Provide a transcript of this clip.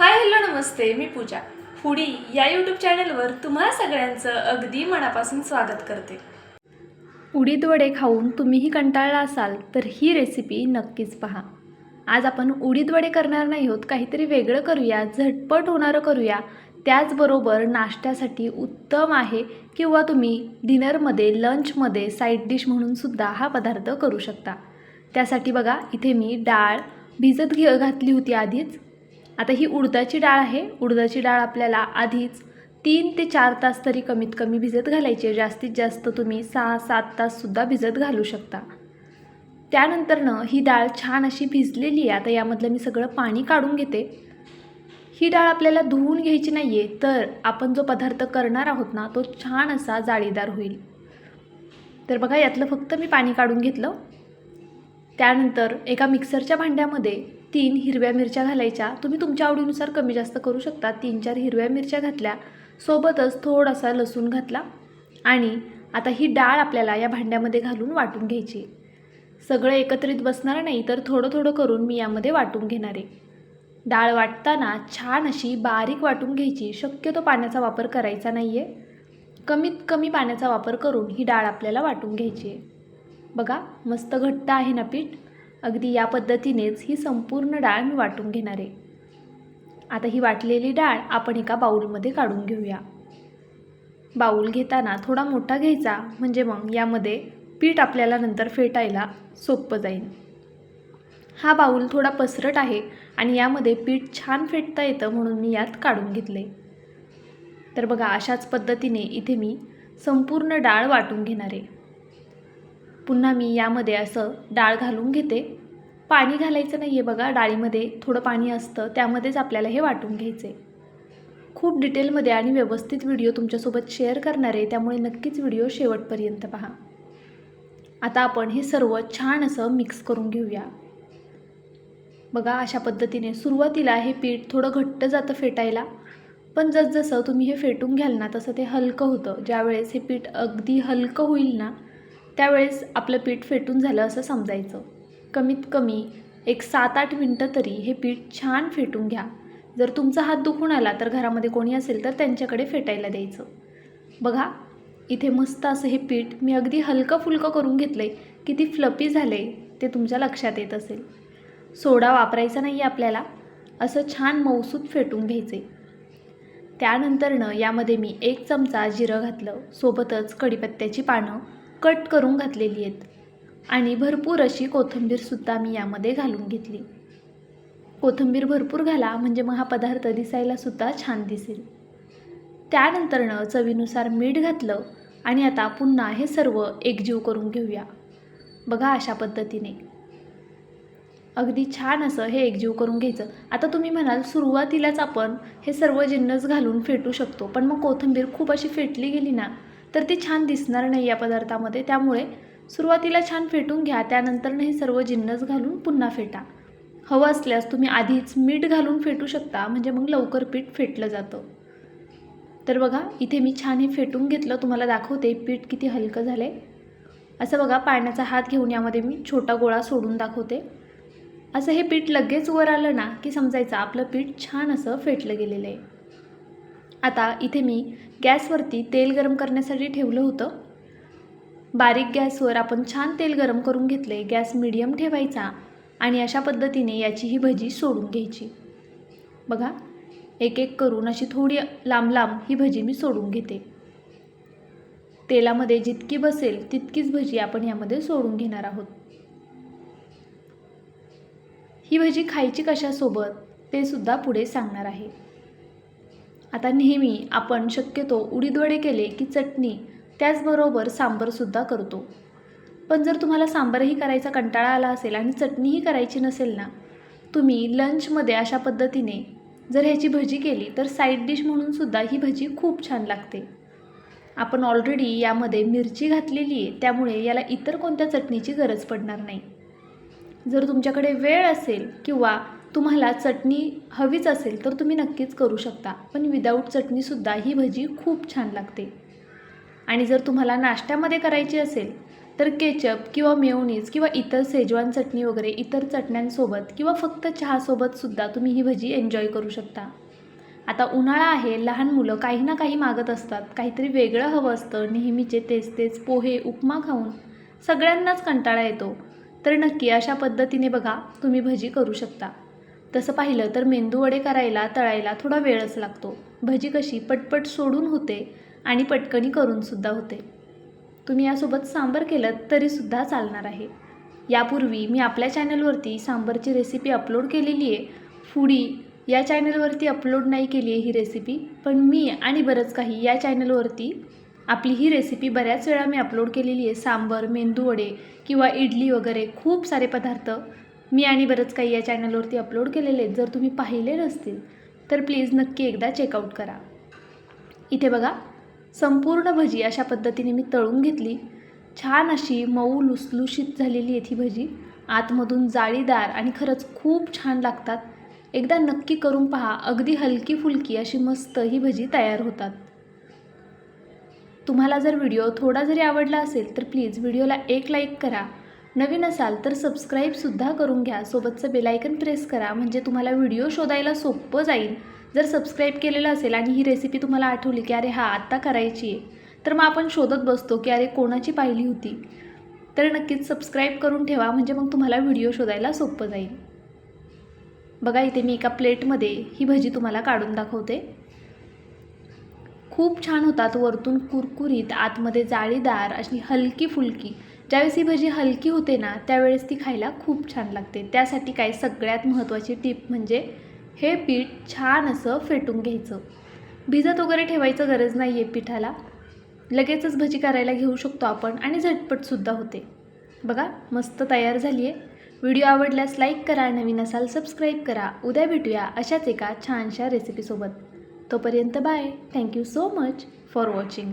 हाय hello नमस्ते मी Pooja. Foodie या यूट्यूब चॅनलवर तुम्हा सगळ्यांचं अगदी मनापासून स्वागत करते. उडीद वडे खाऊन तुम्हीही कंटाळला असाल तर ही रेसिपी नक्कीच पहा. आज आपण उडीद वडे करणार नाही आहोत काहीतरी वेगळं करूया झटपट होणारं करूया. त्याचबरोबर नाश्त्यासाठी उत्तम आहे किंवा तुम्ही डिनरमध्ये लंचमध्ये साईड डिश म्हणूनसुद्धा हा पदार्थ करू शकता. त्यासाठी बघा इथे मी डाळ भिजत घे घातली होती आधीच. आता ही उडदाची डाळ आहे. उडदाची डाळ आपल्याला आधीच तीन ते चार तास तरी कमीत कमी भिजत घालायची आहे. जास्तीत जास्त तुम्ही सहा सात ताससुद्धा भिजत घालू शकता. त्यानंतरनं ही डाळ छान अशी भिजलेली आहे. आता यामधलं मी सगळं पाणी काढून घेते. ही डाळ आपल्याला धुवून घ्यायची नाही आहे तर आपण जो पदार्थ करणार आहोत ना तो छान असा जाळीदार होईल. तर बघा यातलं फक्त मी पाणी काढून घेतलं. त्यानंतर एका मिक्सरच्या भांड्यामध्ये तीन हिरव्या मिरच्या घालायच्या. तुम्ही तुमच्या आवडीनुसार कमी जास्त करू शकता. तीन चार हिरव्या मिरच्या घातल्या. सोबतच थोडासा लसूण घातला. आणि आता ही डाळ आपल्याला या भांड्यामध्ये घालून वाटून घ्यायची सगळं एकत्रित बसणार नाही तर थोडं थोडं करून मी यामध्ये वाटून घेणार आहे. डाळ वाटताना छान अशी बारीक वाटून घ्यायची. शक्यतो पाण्याचा वापर करायचा नाही आहे कमीत कमी पाण्याचा वापर करून ही डाळ आपल्याला वाटून घ्यायची आहे. बघा मस्त घट्ट आहे ना पीठ. अगदी या पद्धतीनेच ही संपूर्ण डाळ मी वाटून घेणार आहे. आता ही वाटलेली डाळ आपण एका बाऊलमध्ये काढून घेऊया. बाऊल घेताना थोडा मोठा घ्यायचा म्हणजे मग यामध्ये पीठ आपल्याला नंतर फेटायला सोपं जाईल. हा बाऊल थोडा पसरट आहे आणि यामध्ये पीठ छान फेटता येतं म्हणून मी यात काढून घेतले तर बघा अशाच पद्धतीने इथे मी संपूर्ण डाळ वाटून घेणार आहे. पुन्हा मी यामध्ये असं डाळ घालून घेते. पाणी घालायचं नाही आहे बघा डाळीमध्ये थोडं पाणी असतं त्यामध्येच आपल्याला हे वाटून घ्यायचं. आहे खूप डिटेलमध्ये आणि व्यवस्थित व्हिडिओ तुमच्यासोबत शेअर करणार आहे त्यामुळे नक्कीच व्हिडिओ शेवटपर्यंत पहा. आता आपण हे सर्व छान असं मिक्स करून घेऊया. बघा अशा पद्धतीने सुरुवातीला हे पीठ थोडं घट्ट जातं फेटायला पण जसजसं तुम्ही हे फेटून घ्याल ना तसं ते हलकं होतं. ज्यावेळेस हे पीठ अगदी हलकं होईल ना त्यावेळेस आपलं पीठ फेटून झालं असं समजायचं. कमीत कमी एक सात आठ मिनटं तरी हे पीठ छान फेटून घ्या. जर तुमचा हात दुखून आला तर घरामध्ये कोणी असेल तर त्यांच्याकडे फेटायला द्यायचं. बघा इथे मस्त असं हे पीठ मी अगदी हलकं फुलकं करून घेतलं आहे किती फ्लपी झाले ते तुमच्या लक्षात येत असेल. सोडा वापरायचा नाही आहे आपल्याला. असं छान मौसूद फेटून घ्यायचे त्यानंतरनं यामध्ये मी एक चमचा जिरं घातलं. सोबतच कढीपत्त्याची पानं कट करून घातलेली आहेत. आणि भरपूर अशी कोथिंबीरसुद्धा मी यामध्ये घालून घेतली. कोथिंबीर भरपूर घाला म्हणजे मग हा पदार्थ दिसायलासुद्धा छान दिसेल. त्यानंतरनं चवीनुसार मीठ घातलं आणि आता पुन्हा हे सर्व एकजीव करून घेऊया. बघा अशा पद्धतीने. अगदी छान असं हे एकजीव करून घ्यायचं. आता तुम्ही म्हणाल सुरुवातीलाच आपण हे सर्व जिन्नस घालून फेटू शकतो पण मग कोथिंबीर खूप अशी फेटली गेली ना तर ती छान दिसणार नाही या पदार्थामध्ये. त्यामुळे सुरुवातीला छान फेटून घ्या त्यानंतरनं हे सर्व जिन्नस घालून पुन्हा फेटा. हवं असल्यास तुम्ही आधीच मीठ घालून फेटू शकता म्हणजे मग लवकर पीठ फेटलं जातं. तर बघा इथे मी छान हे फेटून घेतलं तुम्हाला दाखवते पीठ किती हलकं झालं आहे असं बघा पाण्याचा हात घेऊन यामध्ये मी छोटा गोळा सोडून दाखवते. असं हे पीठ लगेच वर आलं ना की समजायचं आपलं पीठ छान असं फेटलं गेलेलं आहे. आता इथे मी गॅसवरती तेल गरम करण्यासाठी ठेवलं होतं. बारीक गॅसवर आपण छान तेल गरम करून घेतले गॅस मिडियम ठेवायचा आणि अशा पद्धतीने याची ही भजी सोडून घ्यायची. बघा एक एक करून अशी थोडी लांब लांब ही भजी मी सोडून घेते. तेलामध्ये जितकी बसेल तितकीच भजी आपण यामध्ये सोडून घेणार आहोत. ही भजी खायची कशासोबत ते सुद्धा पुढे सांगणार आहे. आता नेहमी आपण शक्यतो उडीदवडे केले की चटणी त्याचबरोबर सांबरसुद्धा करतो. पण जर तुम्हाला सांबारही करायचा कंटाळा आला असेल आणि चटणीही करायची नसेल ना तुम्ही लंचमध्ये अशा पद्धतीने जर ह्याची भजी केली तर साईड डिश म्हणून सुद्धा ही भजी खूप छान लागते. आपण ऑलरेडी यामध्ये मिरची घातलेली आहे त्यामुळे याला इतर कोणत्या चटणीची गरज पडणार नाही. जर तुमच्याकडे वेळ असेल किंवा तुम्हाला चटणी हवीच असेल तर तुम्ही नक्कीच करू शकता. पण विदाऊट चटणीसुद्धा ही भजी खूप छान लागते. आणि जर तुम्हाला नाश्त्यामध्ये करायची असेल तर केचप किंवा मेवणीज किंवा इतर सेजवान चटणी वगैरे इतर चटण्यांसोबत किंवा फक्त चहासोबतसुद्धा तुम्ही ही भजी एन्जॉय करू शकता. आता उन्हाळा आहे लहान मुलं काही ना काही मागत असतात. काहीतरी वेगळं हवं असतं नेहमीचे तेच तेच पोहे उपमा खाऊन सगळ्यांनाच कंटाळा येतो. तर नक्की अशा पद्धतीने बघा तुम्ही भजी करू शकता. तसं पाहिलं तर मेंदूवडे करायला तळायला थोडा वेळच लागतो. भजी कशी पटपट सोडून होते आणि पटकनी करूनसुद्धा होते. तुम्ही यासोबत सांबर केलं तरीसुद्धा चालणार आहे. यापूर्वी मी आपल्या चॅनलवरती सांबरची रेसिपी अपलोड केलेली आहे. फुडी या चॅनलवरती अपलोड नाही केली आहे ही रेसिपी पण मी आणि बरंच काही या चॅनलवरती आपली ही रेसिपी बऱ्याच वेळा मी अपलोड केलेली आहे. सांबर मेंदूवडे किंवा इडली वगैरे खूप सारे पदार्थ मी आणि बरंच काही या चॅनलवरती अपलोड केलेले आहेत. जर तुम्ही पाहिले नसतील तर प्लीज नक्की एकदा चेकआउट करा. इथे बघा संपूर्ण भजी अशा पद्धतीने मी तळून घेतली. छान अशी मऊ लुसलुशीत झालेली आहे ती भजी. आतमधून जाळीदार आणि खरंच खूप छान लागतात. एकदा नक्की करून पहा अगदी हलकी फुलकी अशी मस्त ही भजी तयार होतात. तुम्हाला जर व्हिडिओ थोडा जरी आवडला असेल तर प्लीज व्हिडिओला एक लाईक करा. नवीन असाल तर सबस्क्राईबसुद्धा करून घ्या. सोबतचं बेलायकन प्रेस करा. म्हणजे तुम्हाला व्हिडिओ शोधायला सोपं जाईल. जर सबस्क्राईब केलेलं असेल आणि ही रेसिपी तुम्हाला आठवली की अरे हा आत्ता करायची आहे. तर मग आपण शोधत बसतो की अरे कोणाची पाहिली होती? तर नक्कीच सबस्क्राईब करून ठेवा. म्हणजे मग तुम्हाला व्हिडिओ शोधायला सोपं जाईल. बघा इथे मी एका प्लेटमध्ये ही भजी तुम्हाला काढून दाखवते. खूप छान होतात वरतून कुरकुरीत आतमध्ये जाळीदार अशी हलकी फुलकी. ज्यावेळेस ही भजी हलकी होते ना त्यावेळेस ती खायला खूप छान लागते. त्यासाठी काय सगळ्यात महत्त्वाची टिप म्हणजे हे पीठ छान असं फेटून घ्यायचं. भिजत वगैरे ठेवायचं गरज नाही आहे पिठाला. लगेचच भजी करायला घेऊ शकतो आपण आणि झटपटसुद्धा होते. बघा मस्त तयार झाली आहे व्हिडिओ आवडल्यास लाईक करा नवीन असाल सबस्क्राईब करा. उद्या भेटूया अशाच एका छानशा रेसिपीसोबत तोपर्यंत bye. Thank you so much for watching